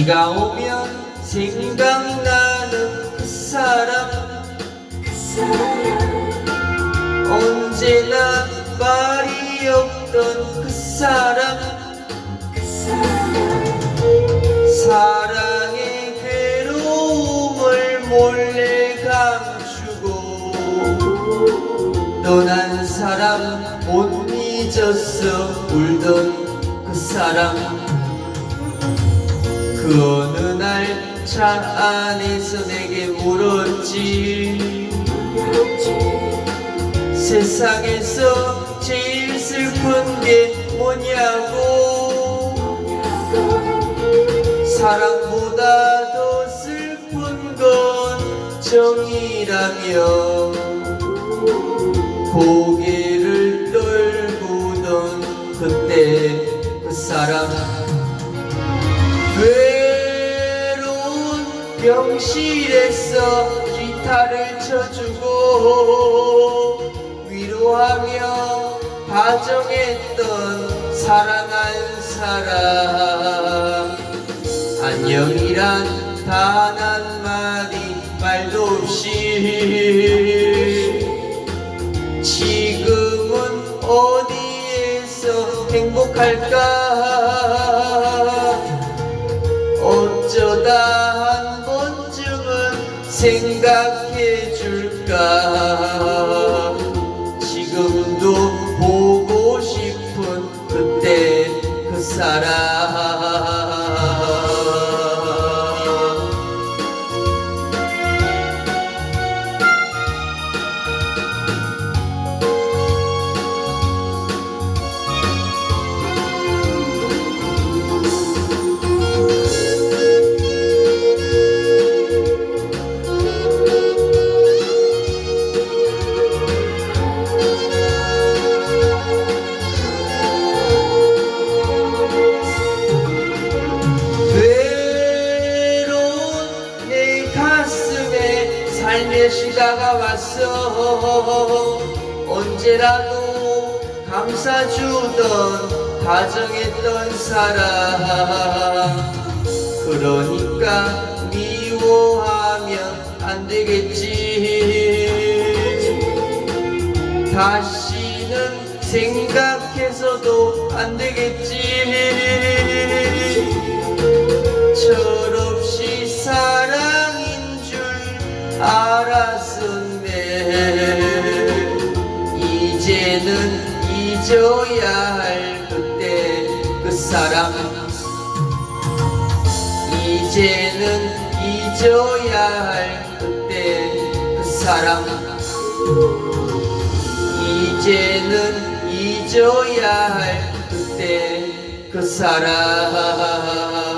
비가 오면 생각나는 그 사람. 언제나 말이 없던 그 사람. 사랑의 괴로움을 몰래 감추고 떠난 사람 못 잊었어. 울던 그 사람 그 어느 날 차 안에서 내게 물었지. 세상에서 제일 슬픈 게 뭐냐고. 사랑보다 더 슬픈 건 정이라며. 고개를 떨구던 그때 그 사람. 외로운 병실에서 기타를 쳐주고 위로하며 다정했던 사랑한 사람. 안녕이란 단 한마디 말도 없이 지금은 어디에서 행복할까? 어쩌다 생각해 줄까? 지금도 보고 싶은 그때 그 사람 삶의 시다가 왔어. 언제라도 감싸주던 다정했던 사람. 그러니까 미워하면 안 되겠지. 다시는 생각해서도 안 되겠지 잊어야 할 그때 그 사람 이제는 잊어야 할 그때 그 사람 이제는 잊어야 할 그때 그 사람